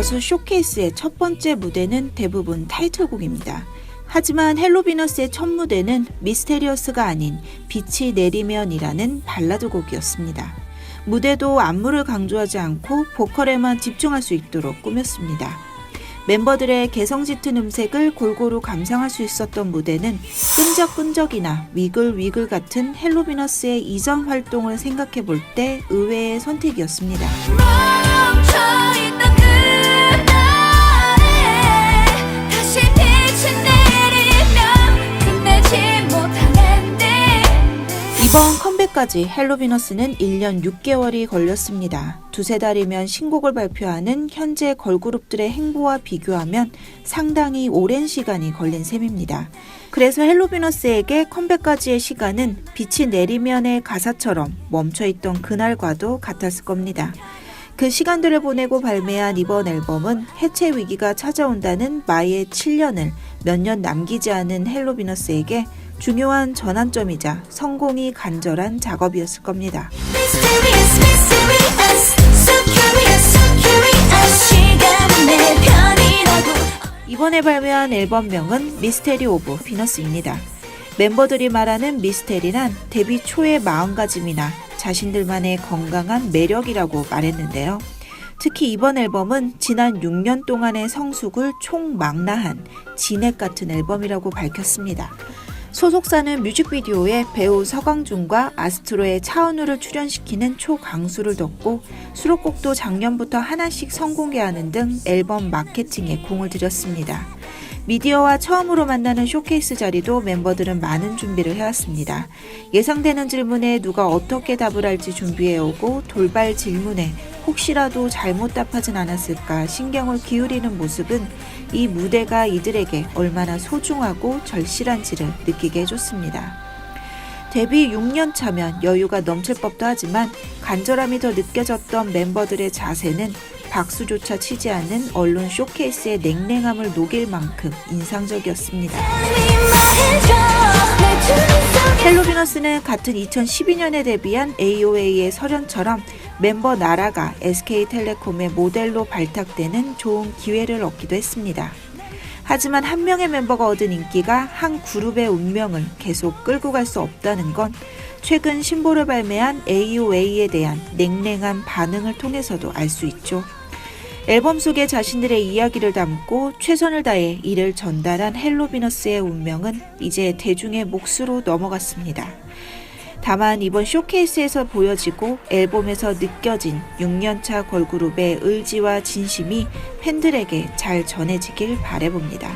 가수 쇼케이스의 첫 번째 무대는 대부분 타이틀곡입니다. 하지만 헬로비너스의 첫 무대는 미스테리어스가 아닌 빛이 내리면이라는 발라드 곡이었습니다. 무대도 안무를 강조하지 않고 보컬에만 집중할 수 있도록 꾸몄습니다. 멤버들의 개성 짙은 음색을 골고루 감상할 수 있었던 무대는 끈적끈적이나 위글위글 같은 헬로비너스의 이전 활동을 생각해 볼 때 의외의 선택이었습니다. 이번 컴백까지 헬로비너스는 1년 6개월이 걸렸습니다. 두세 달이면 신곡을 발표하는 현재 걸그룹들의 행보와 비교하면 상당히 오랜 시간이 걸린 셈입니다. 그래서 헬로비너스에게 컴백까지의 시간은 빛이 내리면의 가사처럼 멈춰있던 그날과도 같았을 겁니다. 그 시간들을 보내고 발매한 이번 앨범은 해체 위기가 찾아온다는 마의 7년을 몇 년 남기지 않은 헬로비너스에게 중요한 전환점이자 성공이 간절한 작업이었을 겁니다. 이번에 발매한 앨범명은 미스테리 오브 비너스입니다. 멤버들이 말하는 미스테리란 데뷔 초의 마음가짐이나 자신들만의 건강한 매력이라고 말했는데요. 특히 이번 앨범은 지난 6년 동안의 성숙을 총망라한 진액 같은 앨범이라고 밝혔습니다. 소속사는 뮤직비디오에 배우 서광준과 아스트로의 차은우를 출연시키는 초강수를 뒀고 수록곡도 작년부터 하나씩 선공개하는 등 앨범 마케팅에 공을 들였습니다. 미디어와 처음으로 만나는 쇼케이스 자리도 멤버들은 많은 준비를 해왔습니다. 예상되는 질문에 누가 어떻게 답을 할지 준비해오고 돌발 질문에 혹시라도 잘못 답하진 않았을까 신경을 기울이는 모습은 이 무대가 이들에게 얼마나 소중하고 절실한지를 느끼게 해줬습니다. 데뷔 6년 차면 여유가 넘칠 법도 하지만 간절함이 더 느껴졌던 멤버들의 자세는 박수조차 치지 않은 언론 쇼케이스의 냉랭함을 녹일 만큼 인상적이었습니다. 헬로비너스는 같은 2012년에 데뷔한 AOA의 설현처럼 멤버 나라가 SK텔레콤의 모델로 발탁되는 좋은 기회를 얻기도 했습니다. 하지만 한 명의 멤버가 얻은 인기가 한 그룹의 운명을 계속 끌고 갈 수 없다는 건 최근 신보를 발매한 AOA에 대한 냉랭한 반응을 통해서도 알 수 있죠. 앨범 속에 자신들의 이야기를 담고 최선을 다해 이를 전달한 헬로비너스의 운명은 이제 대중의 몫으로 넘어갔습니다. 다만 이번 쇼케이스에서 보여지고 앨범에서 느껴진 6년차 걸그룹의 의지와 진심이 팬들에게 잘 전해지길 바래봅니다.